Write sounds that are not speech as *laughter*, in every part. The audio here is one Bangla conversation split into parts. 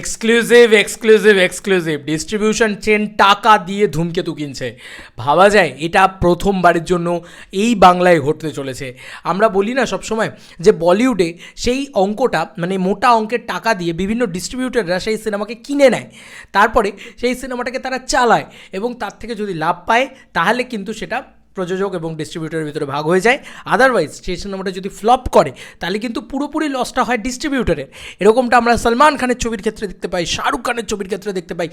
Exclusive exclusive exclusive distribution chain টাকা দিয়ে ধূমকেতু কিনছে। ভাবা যায় এটা প্রথমবারের জন্য এই বাংলায় ঘটতে চলেছে। আমরা বলি না সবসময় যে বলিউডে সেই অঙ্কটা মানে মোটা অঙ্কের টাকা দিয়ে বিভিন্ন ডিস্ট্রিবিউটাররা সেই সিনেমাকে কিনে নেয়। তারপরে সেই সিনেমাটাকে তারা চালায় এবং তার থেকে যদি লাভ পায়, তাহলে কিন্তু সেটা প্রযোজক এবং ডিস্ট্রিবিউটরের ভিতরে ভাগ হয়ে যায়। আদারওয়াইজ সেই সিনেমাটা যদি ফ্লপ করে, তাহলে কিন্তু পুরোপুরি লসটা হয় ডিস্ট্রিবিউটরের এরকমটা আমরা সলমান খানের ছবির ক্ষেত্রে দেখতে পাই, শাহরুখ খানের ছবির ক্ষেত্রে দেখতে পাই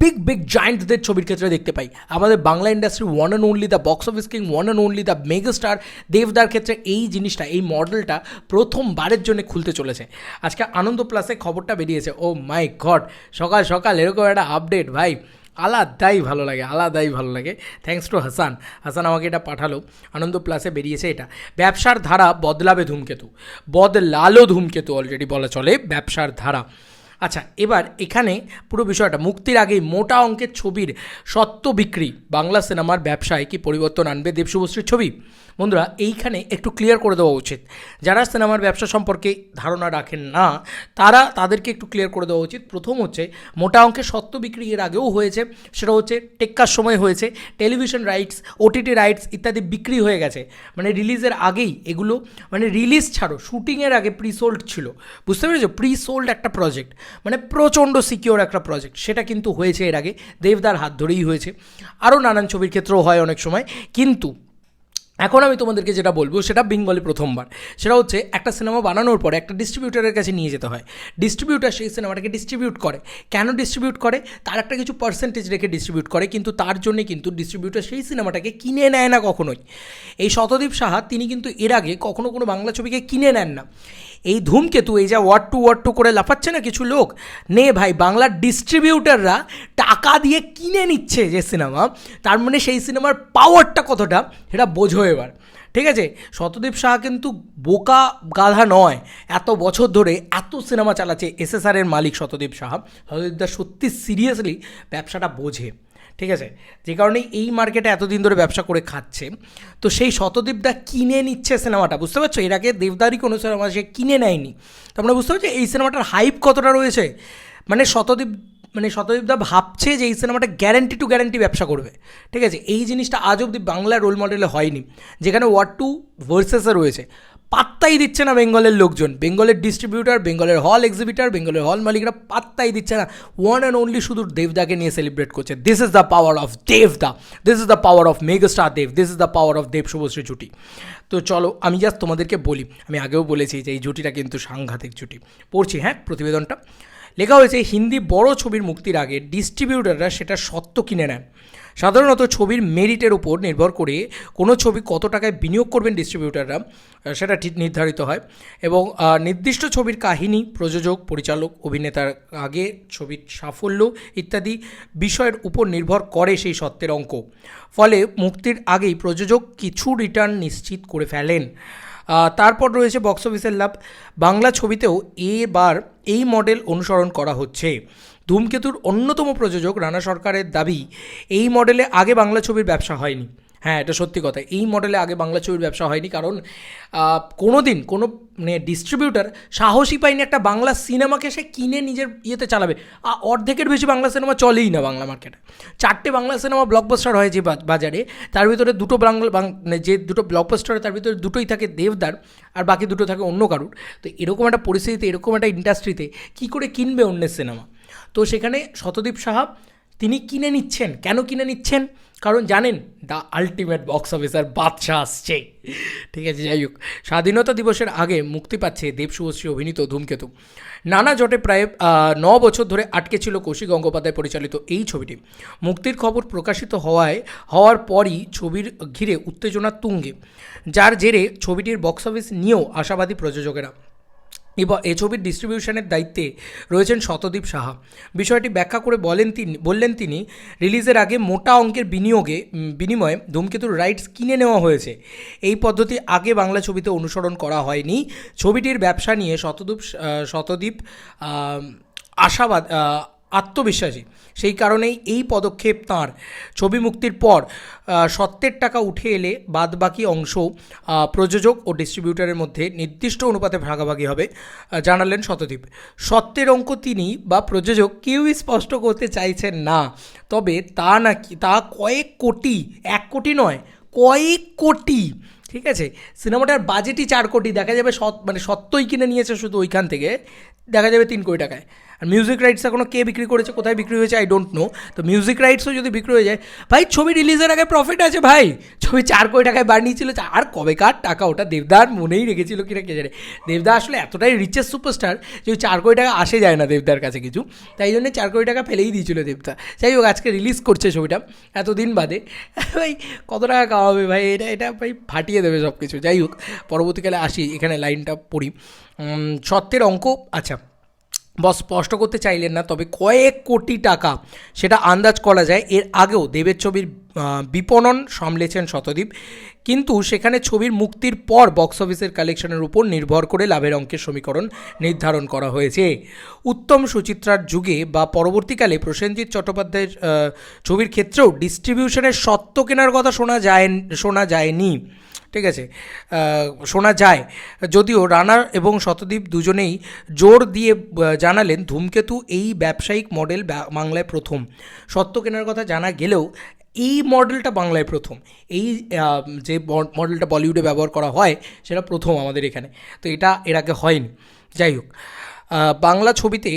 বিগ বিগ জায়েন্টদের ছবির ক্ষেত্রে দেখতে পাই। আমাদের Bangla industry one and only the box office king one and only the megastar দেবদার ক্ষেত্রে এই জিনিসটা, এই মডেলটা প্রথমবারের জন্য খুলতে চলেছে। আজকে আনন্দ প্লাসে খবরটা বেরিয়েছে। ও মাই গড সকাল সকাল এরকম একটা আপডেট ভাই। আলাদাই ভালো লাগে, আলাদাই ভালো লাগে। থ্যাংকস টু হাসান হাসান আমাকে এটা পাঠালো। আনন্দ প্লাসে বেরিয়েছে এটা। ব্যবসার ধারা বদলাবে ধূমকেতু। বদলালো ধূমকেতু অলরেডি বলা চলে ব্যবসার ধারা। আচ্ছা এবার এখানে পুরো বিষয়টা। মুক্তির আগেই মোটা অঙ্কের ছবির সত্য বিক্রি বাংলা সিনেমার ব্যবসায় কি পরিবর্তন আনবে দেব শুভশ্রীর ছবি? বন্ধুরা, এইখানে একটু ক্লিয়ার করে দেওয়া উচিত। যারা সিনেমার ব্যবসা সম্পর্কে ধারণা রাখেন না, তারা তাদেরকে একটু ক্লিয়ার করে দেওয়া উচিত। প্রথম হচ্ছে, মোটা অঙ্কের সত্য বিক্রি এর আগেও হয়েছে, সেটা হচ্ছে টেক্কার সময় হয়েছে টেলিভিশন রাইটস ওটিটি রাইটস ইত্যাদি বিক্রি হয়ে গেছে। মানে রিলিজের আগেই এগুলো মানে রিলিজ ছাড়ো শুটিংয়ের আগে প্রিসোল্ড ছিল। বুঝতে পেরেছ? প্রিসোল্ড একটা প্রজেক্ট মানে প্রচণ্ড সিকিওর একটা প্রজেক্ট সেটা কিন্তু হয়েছে এর আগে, দেবদার হাত ধরেই হয়েছে। আরও নানান ছবির ক্ষেত্রেও হয় অনেক সময়। কিন্তু এখন আমি তোমাদেরকে যেটা বলব, সেটা বেঙ্গলে প্রথমবার। সেটা হচ্ছে একটা সিনেমা বানানোর পরে একটা ডিস্ট্রিবিউটারের কাছে নিয়ে যেতে হয়। ডিস্ট্রিবিউটার সেই সিনেমাটাকে ডিস্ট্রিবিউট করে। কেন ডিস্ট্রিবিউট করে? তার একটা কিছু পার্সেন্টেজ রেখে ডিস্ট্রিবিউট করে, কিন্তু তার জন্যে কিন্তু ডিস্ট্রিবিউটার সেই সিনেমাটাকে কিনে নেয় না কখনোই। এই শতদীপ সাহা, তিনি কিন্তু এর আগে কখনো কোনো বাংলা ছবিকে কিনে নেন না। এই ধূমকেতু, এই যা ওয়ার্ড টু ওয়ার্ড টু করে লাফাচ্ছে না কিছু লোক? নে ভাই, বাংলার ডিস্ট্রিবিউটাররা টাকা দিয়ে কিনে নিচ্ছে যে সিনেমা, তার মানে সেই সিনেমার পাওয়ারটা কতটা, সেটা বোঝো এবার। ঠিক আছে? শতদীপ সাহা কিন্তু বোকা গাধা নয়। এত বছর ধরে এত সিনেমা চালাচ্ছে এসএসআরের মালিক শতদীপ সাহা শতদীপদা সত্যি সিরিয়াসলি ব্যবসাটা বোঝে। ঠিক আছে? যে কারণে এই মার্কেটে এতদিন ধরে ব্যবসা করে খাচ্ছে। তো সেই শতদীপদা কিনে নিচ্ছে সিনেমাটা। বুঝতে পারছ? এর আগে দেবদারই কোনো সিনেমা সে কিনে নেয়নি। তো আমরা বুঝতে পারছি এই সিনেমাটার হাইপ কতটা রয়েছে? মানে শতদীপ মানে শতদীপদা ভাবছে যে এই সিনেমাটা গ্যারেন্টি টু গ্যারেন্টি ব্যবসা করবে। ঠিক আছে? এই জিনিসটা আজ অবধি বাংলার রোল মডেলে হয়নি। যেখানে ওয়ার টু ভার্সেসে রয়েছে। পাত্তাই দিচ্ছে না বেঙ্গলের লোকজন। বেঙ্গলের ডিস্ট্রিবিউটার বেঙ্গলের হল এক্সিবিটার বেঙ্গলের হল মালিকরা পাত্তাই দিচ্ছে না। ওয়ান অ্যান্ড অনলি শুধু দেবদাকে নিয়ে সেলিব্রেট করছে। This is the power of দেবদা this is the power of megastar Dev this is the power of Dev Subhashree জুটি তো চলো, আমি জাস্ট তোমাদেরকে বলি, আমি আগেও বলেছি যে এই জুটিটা কিন্তু সাংঘাতিক জুটি। পড়ছি হ্যাঁ প্রতিবেদনটা। লেখা হয়েছে, হিন্দি বড় ছবির মুক্তির আগে ডিস্ট্রিবিউটাররা সেটা সত্য কিনে নেন। সাধারণত ছবির মেরিটের উপর নির্ভর করে কোনো ছবি কত টাকায় বিনিয়োগ করবেন ডিস্ট্রিবিউটাররা সেটা ঠিক নির্ধারিত হয়। এবং নির্দিষ্ট ছবির কাহিনী, প্রযোজক, পরিচালক, অভিনেতার আগে ছবির সাফল্য ইত্যাদি বিষয়ের উপর নির্ভর করে সেই সত্যের অঙ্ক। ফলে মুক্তির আগেই প্রযোজক কিছু রিটার্ন নিশ্চিত করে ফেলেন। তারপর রয়েছে বক্স অফিসের লাভ। বাংলা ছবিতেও এবার এই মডেল অনুসরণ করা হচ্ছে। ধূমকেতুর অন্যতম প্রযোজক রানা সরকারের দাবি, এই মডেলে আগে বাংলা ছবির ব্যবসা হয়নি। হ্যাঁ এটা সত্যি কথা। এই মডেলে আগে বাংলা ছবির ব্যবসা হয়নি কারণ কোনো দিন কোনো মানে ডিস্ট্রিবিউটার সাহসী পায়নি একটা বাংলা সিনেমাকে সে কিনে নিজের ইয়েতে চালাবে। অর্ধেকের বেশি বাংলা সিনেমা চলেই না বাংলা মার্কেটে চারটে বাংলা সিনেমা ব্লকবাস্টার হয় যে বাজারে, তার ভিতরে দুটো বাংলা মানে যে দুটো ব্লকবাস্টার তার ভিতরে দুটোই থাকে দেবদার, আর বাকি দুটো থাকে অন্য কারুর। তো এরকম একটা পরিস্থিতিতে, এরকম একটা ইন্ডাস্ট্রিতে কী করে কিনবে অন্যের সিনেমা তো সেখানে শতদীপ সাহা তিনি কিনে নিচ্ছেন। কেন কিনে নিচ্ছেন? কারণ জানেন দ্য আলটিমেট বক্স অফিসার বাদশাহ আসছে। ঠিক আছে, যাই হোক। স্বাধীনতা দিবসের আগে মুক্তি পাচ্ছে দেব শুভশ্রী অভিনীত ধূমকেতু। নানা জটে প্রায় ন বছর ধরে আটকে ছিল কৌশিক গঙ্গোপাধ্যায় পরিচালিত এই ছবিটি। মুক্তির খবর প্রকাশিত হওয়ায়, হওয়ার পরই ছবির ঘিরে উত্তেজনা তুঙ্গে। যার জেরে ছবিটির বক্স অফিস নিয়েও আশাবাদী প্রযোজকেরা। এবার এ ছবির ডিস্ট্রিবিউশনের দায়িত্বে রয়েছেন শতদীপ সাহা। বিষয়টি ব্যাখ্যা করে বলেন তিনি বললেন তিনি, রিলিজের আগে মোটা অঙ্কের বিনিয়োগে বিনিময়ে ধূমকেতুর রাইটস কিনে নেওয়া হয়েছে। এই পদ্ধতি আগে বাংলা ছবিতে অনুসরণ করা হয়নি। ছবিটির ব্যবসা নিয়ে শতদীপ শতদীপ আশাবাদ আত্মবিশ্বাসী। সেই কারণেই এই পদক্ষেপ তাঁর। ছবি মুক্তির পর সত্ত্বের টাকা উঠে এলে বাদবাকি অংশ প্রযোজক ও ডিস্ট্রিবিউটরের মধ্যে নির্দিষ্ট অনুপাতে ভাগাভাগি হবে জানালেন শতদীপ। সত্ত্বের অঙ্ক তিনি বা প্রযোজক কেউই স্পষ্ট করতে চাইছেন না, তবে তা নাকি, তা কয়েক কোটি, এক কোটি নয়, কয়েক কোটি, ঠিক আছে? সিনেমাটার বাজেটই চার কোটি, দেখা যাবে সৎ মানে সত্যই কিনে নিয়েছে শুধু ওইখান থেকে, দেখা যাবে তিন কোটি টাকায়। আর মিউজিক রাইটস এখনও কে বিক্রি করেছে, কোথায় বিক্রি হয়েছে আই ডোন্ট নো তো মিউজিক রাইটসও যদি বিক্রি হয়ে যায়, ভাই, ছবি রিলিজের আগে প্রফিট আছে, ভাই। ছবি চার কোটি টাকায় বানিয়েছিল আর কবেকার টাকা ওটা দেবদার মনেই রেখেছিল কিনা কে জানে। দেবদা আসলে এতটাই রিচেস্ট সুপারস্টার যে ওই চার কোটি টাকা আসে যায় না দেবদার কাছে কিছু। তাই জন্য চার কোটি টাকা ফেলেই দিয়েছিল দেবদা। যাই হোক, আজকে রিলিজ করছে ছবিটা, এতদিন বাদে। *laughs* ভাই, কত টাকা খাওয়াবে ভাই? এটা এটা ভাই ফাটিয়ে দেবে সব কিছু যাই হোক, পরবর্তীকালে আসি, এখানে লাইনটা পড়ি। সত্যের অঙ্ক আচ্ছা। বস স্পষ্ট করতে চাইলেন না, তবে কয়েক কোটি টাকা সেটা আন্দাজ করা যায়। এর আগেও দেবের ছবির বিপণন সামলেছেন শতদ্বীপ। কিন্তু সেখানে ছবির মুক্তির পর বক্স অফিসের কালেকশনের উপর নির্ভর করে লাভের অঙ্কের সমীকরণ নির্ধারণ করা হয়েছে। উত্তম সুচিত্রার যুগে বা পরবর্তীকালে প্রসেনজিৎ চট্টোপাধ্যায়ের ছবির ক্ষেত্রেও ডিস্ট্রিবিউশনের সত্ত্ব কেনার কথা শোনা যায়, শোনা যায়নি। ঠিক আছে? শোনা যায়। যদিও রানা এবং শতদ্বীপ দুজনেই জোর দিয়ে জানালেন ধূমকেতু এই ব্যবসায়িক মডেল বাংলায় প্রথম। সত্য কেনার কথা জানা গেলেও এই মডেলটা বাংলায় প্রথম। এই যে মডেলটা বলিউডে ব্যবহার করা হয়, সেটা প্রথম আমাদের এখানে। তো এটা এর আগে হয়নি। যাই হোক বাংলা ছবিতে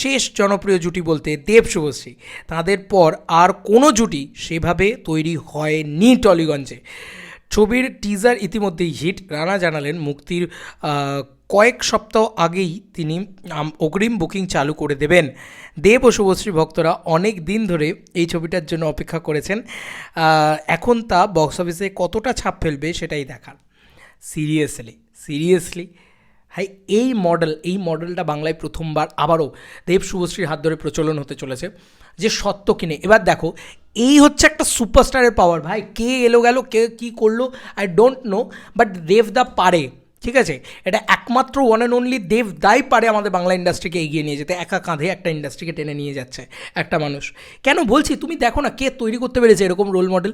শেষ জনপ্রিয় জুটি বলতে দেব শুভশ্রী। তাদের পর আর কোনো জুটি সেভাবে তৈরি হয়নি টলিগঞ্জে। ছবির টিজার ইতিমধ্যেই হিট রানা জানালেন, মুক্তির কয়েক সপ্তাহ আগেই তিনি অগ্রিম বুকিং চালু করে দেবেন। দেব ও শুভশ্রী ভক্তরা অনেক দিন ধরে এই ছবিটার জন্য অপেক্ষা করেছেন। এখন তা বক্স অফিসে কতটা ছাপ ফেলবে সেটাই দেখার। সিরিয়াসলি সিরিয়াসলি হাই এই মডেল এই মডেলটা বাংলায় প্রথমবার আবারও দেব শুভশ্রীর হাত ধরে প্রচলন হতে চলেছে, যে সত্য কিনে এবার দেখো, এই হচ্ছে একটা সুপারস্টারের পাওয়ার ভাই, কে এলো গেল, কে কী করল আই ডোন্ট নো বাট দেবদা পারে, ঠিক আছে? এটা একমাত্র ওয়ান অ্যান্ড অনলি দেবদাই পারে আমাদের বাংলা ইন্ডাস্ট্রিকে এগিয়ে নিয়ে যেতে। একা কাঁধে একটা ইন্ডাস্ট্রিকে টেনে নিয়ে যাচ্ছে একটা মানুষ। কেন বলছি, তুমি দেখো না কে তৈরি করতে পেরেছে এরকম রোল মডেল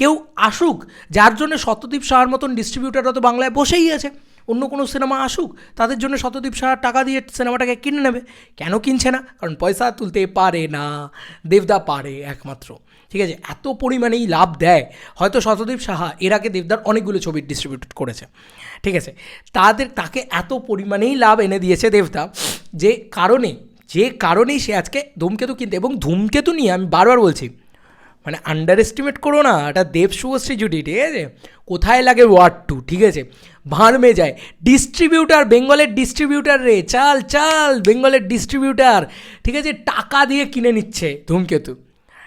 কেউ আসুক, যার জন্য শতদীপ সাহার মতন ডিস্ট্রিবিউটাররা তো বাংলায় বসেই আছে। অন্য কোনো সিনেমা আসুক, তাদের জন্য শতদীপ সাহা টাকা দিয়ে সিনেমাটাকে কিনে নেবে। কেন কিনছে না? কারণ পয়সা তুলতে পারে না। দেবদা পারে একমাত্র। ঠিক আছে? এত পরিমাণেই লাভ দেয়। হয়তো শতদীপ সাহা এর আগে দেবদার অনেকগুলো ছবি ডিস্ট্রিবিউট করেছে। ঠিক আছে? তাদের, তাকে এত পরিমাণেই লাভ এনে দিয়েছে দেবদা যে কারণে, যে কারণেই সে আজকে ধূমকেতু কিনতে এবং ধূমকেতু নিয়ে আমি বারবার বলছি মানে আন্ডার এস্টিমেট করো না, এটা দেব শুভশ্রী জুটি, ঠিক আছে? কোথায় লাগে ওয়ার্ড টু ঠিক আছে? ভাঁড়মে যায় ডিস্ট্রিবিউটার বেঙ্গলের ডিস্ট্রিবিউটার রে, চাল চাল বেঙ্গলের ডিস্ট্রিবিউটার ঠিক আছে? টাকা দিয়ে কিনে নিচ্ছে ধূমকেতু।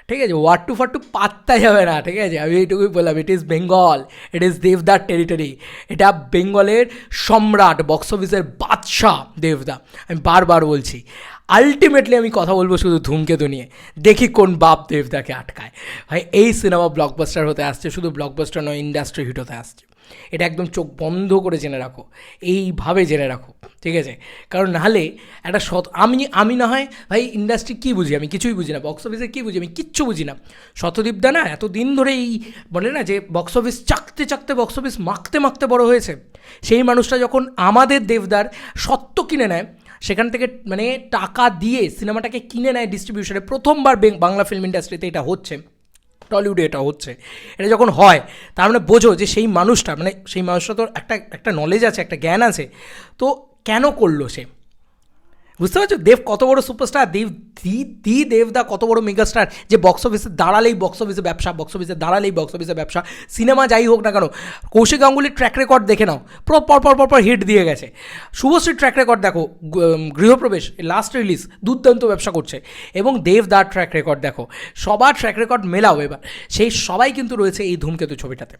ঠিক আছে? ওয়ার্ড টু ফার টু পাত্তা যাবে না, ঠিক আছে? আমি এইটুকুই বললাম it is Bengal it is দেবদার টেরিটরি এটা বেঙ্গলের সম্রাট বক্স অফিসের বাদশাহ দেবদা আমি বারবার বলছি আলটিমেটলি আমি কথা বলব শুধু ধূমকেতু নিয়ে। দেখি কোন বাপ দেবদাকে আটকায়। ভাই, এই সিনেমা ব্লকবাস্টার হতে আসছে, শুধু ব্লকবাস্টার নয় ইন্ডাস্ট্রি হিট হতে আসছে। এটা একদম চোখ বন্ধ করে জেনে রাখো। এইভাবে জেনে রাখো, ঠিক আছে? কারণ নাহলে একটা সৎ, আমি আমি না হয়, ভাই ইন্ডাস্ট্রি কী বুঝি? আমি কিছুই বুঝি না। বক্স অফিসে কী বুঝি? আমি কিচ্ছু বুঝি না। শতদীপদা না এত দিন ধরে এই বলে না যে বক্স অফিস চাকতে চাকতে বক্স অফিস মাখতে মাখতে বড় হয়েছে। সেই মানুষটা যখন আমাদের দেবদার সত্য কিনে নেয় সেখান থেকে মানে টাকা দিয়ে সিনেমাটাকে কিনে নেয় ডিস্ট্রিবিউশনে প্রথমবার বাংলা ফিল্ম ইন্ডাস্ট্রিতে এটা হচ্ছে। টলিউডে এটা হচ্ছে। এটা যখন হয়, তার মানে বোঝো যে সেই মানুষটা মানে সেই মানুষটা তো একটা একটা নলেজ আছে, একটা জ্ঞান আছে। তো কেন করল সে? বুঝতে পারছ? দেব কত বড় সুপারস্টার দেব দি দি দেবদা কত বড় মেগাস্টার যে বক্স অফিসে দাঁড়ালেই বক্স অফিসে ব্যবসা বক্স অফিসে দাঁড়ালেই বক্স অফিসে ব্যবসা সিনেমা যাই হোক না কেন, কৌশিক গাঙ্গুলির ট্র্যাক রেকর্ড দেখে নাও, পুরো পর পর হিট দিয়ে গেছে। শুভশ্রীর ট্র্যাক রেকর্ড দেখো গৃহপ্রবেশ লাস্ট রিলিজ দুর্দান্ত ব্যবসা করছে, এবং দেবদার ট্র্যাক রেকর্ড দেখো, সবার ট্র্যাক রেকর্ড মেলাও এবার, সেই সবাই কিন্তু রয়েছে এই ধূমকেতু ছবিটাতে।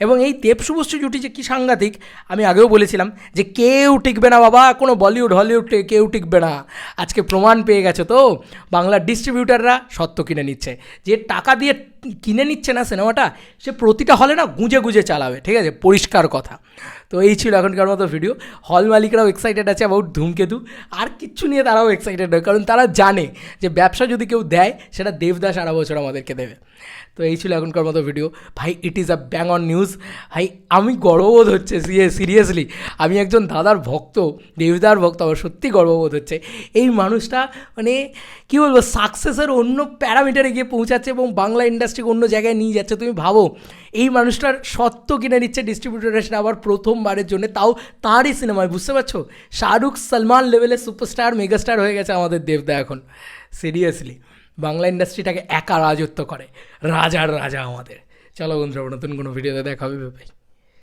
এবং এই দেব শুভশ্রী জুটি যে কী সাংঘাতিক, আমি আগেও বলেছিলাম যে কেউ টিকবে না বাবা, কোনো বলিউড, হলিউড কেউ টিকবে না। আজকে প্রমাণ পেয়ে গেছে তো? বাংলার ডিস্ট্রিবিউটাররা সত্য কিনে নিচ্ছে। যে টাকা দিয়ে কিনে নিচ্ছে না সিনেমাটা, সে প্রতিটা হলে না গুঁজে গুঁজে চালাবে, ঠিক আছে? পরিষ্কার কথা। তো এই ছিল এখনকার মতো ভিডিও হল মালিকরাও এক্সাইটেড আছে অ্যাবাউট ধূমকেতু। আর কিচ্ছু নিয়ে তারাও এক্সাইটেড নয়, কারণ তারা জানে যে ব্যবসা যদি কেউ দেয়, সেটা দেবদাস সারা বছর আমাদেরকে দেবে। তো এই ছিল এখনকার মতো ভিডিও ভাই it is a bang on news ভাই, আমি গর্ববোধ হচ্ছে সিরিয়াসলি আমি একজন দাদার ভক্ত, দেবদার ভক্ত, আমার সত্যি গর্ববোধ হচ্ছে। এই মানুষটা মানে কী বলব সাকসেসের অন্য প্যারামিটারে গিয়ে পৌঁছাচ্ছে এবং বাংলা ইন্ডাস্ট্রিকে অন্য জায়গায় নিয়ে যাচ্ছে, তুমি ভাবো, এই মানুষটার সত্য কিনে নিচ্ছে ডিস্ট্রিবিউটার এসে আবার প্রথমবারের জন্য, তাও তারই সিনেমায় বুঝতে পারছ? শাহরুখ সলমান লেভেলের সুপারস্টার মেগাস্টার হয়ে গেছে আমাদের দেবদা এখন সিরিয়াসলি বাংলা ইন্ডাস্ট্রিটাকে একা রাজত্ব করে, রাজার রাজা আমাদের। চলো বন্ধুরা, নতুন কোনো ভিডিওতে দেখা হবে ভাই